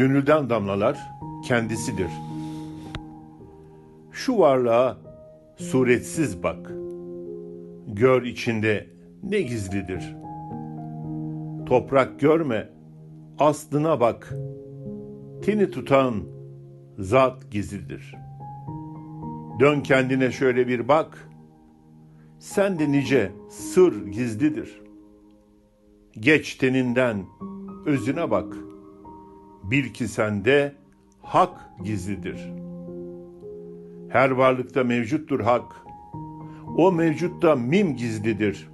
Gönülden damlalar kendisidir. Şu varlığa suretsiz bak. Gör içinde ne gizlidir. Toprak görme, aslına bak. Teni tutan zat gizlidir. Dön kendine şöyle bir bak. Sen de nice sır gizlidir. Geç teninden özüne bak. Bil ki sende hak gizlidir. Her varlıkta mevcuttur hak. O mevcutta mim gizlidir.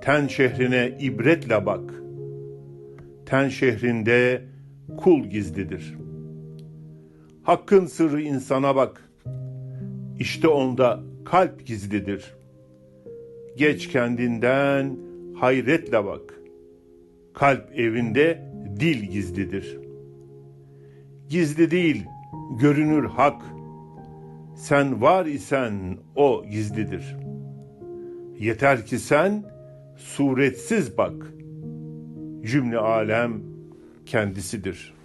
Ten şehrine ibretle bak. Ten şehrinde kul gizlidir. Hakkın sırrı insana bak. İşte onda kalp gizlidir. Geç kendinden hayretle bak. Kalp evinde dil gizlidir. Gizli değil, görünür hak. Sen var isen o gizlidir. Yeter ki sen suretsiz bak. Cümle alem kendisidir.''